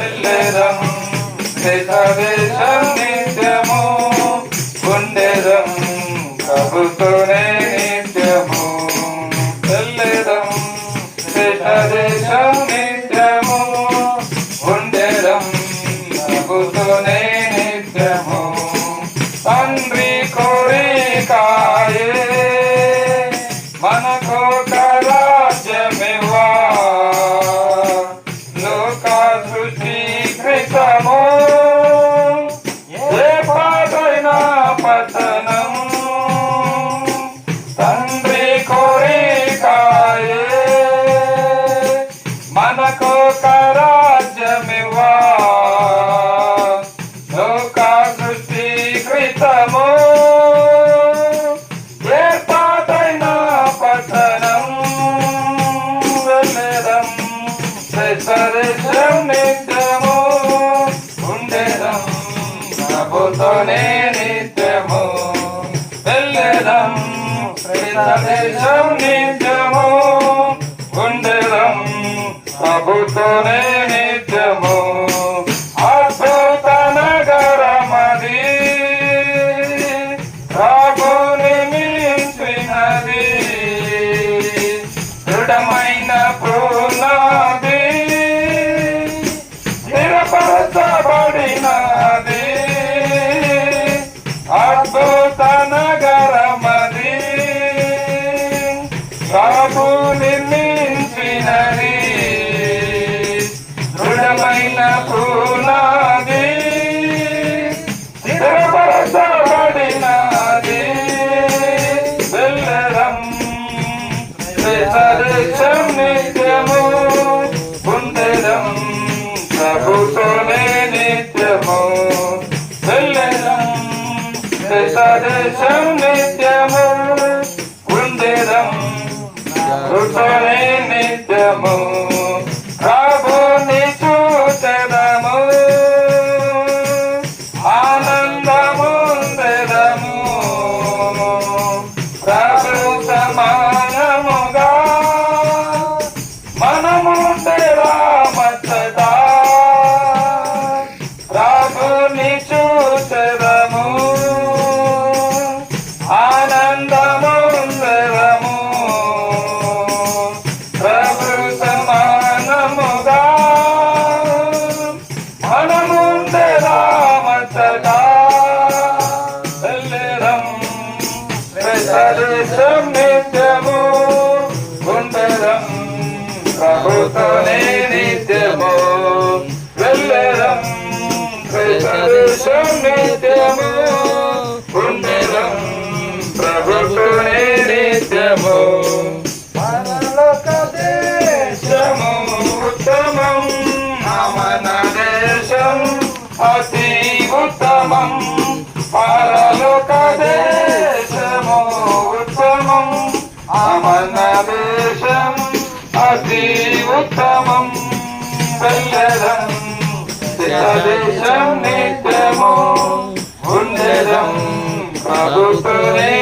వెళ్ళేదం దేశదేశం నిత్యము. ఉండేదం ప్రభుతోనే నిత్యము. వెళ్ళేదం దేశదేశం నిత్యము. ఉండేదం ప్రభుతోనే నిత్యము. తండ్రి కోరికాయే మనకు రాజ్యమివా ప్రభుతోనే నిత్యము. వెళ్ళదం ప్రదేశం నిత్యము. ఉండేదం ప్రభుతోనే నిత్యము. అద్భుత నగరమది రాబోని మించినది రాబు నిర్మించినది. దృఢమైన పునాది స్థిరపరచబడినది వెళ్ళడం నిత్యము. ఉండడం ప్రభుతోనే ప్రభుతోనే నిత్యము ప్రభుని ప్రసరితం నిత్యము ఉండడం ప్రభుతోనే నిత్యము. వెళ్ళడం ప్రసరితం నిత్యము ఉండడం ప్రభుతోనే నిత్యము. పరలోక దేశము ఉత్తమం మన దేశం అతి ఉత్తమం. పరలోక దేశము అతి ఉత్తమం వెళ్ళడం దేశం నిత్యము ఉండడం ప్రభుత్వనే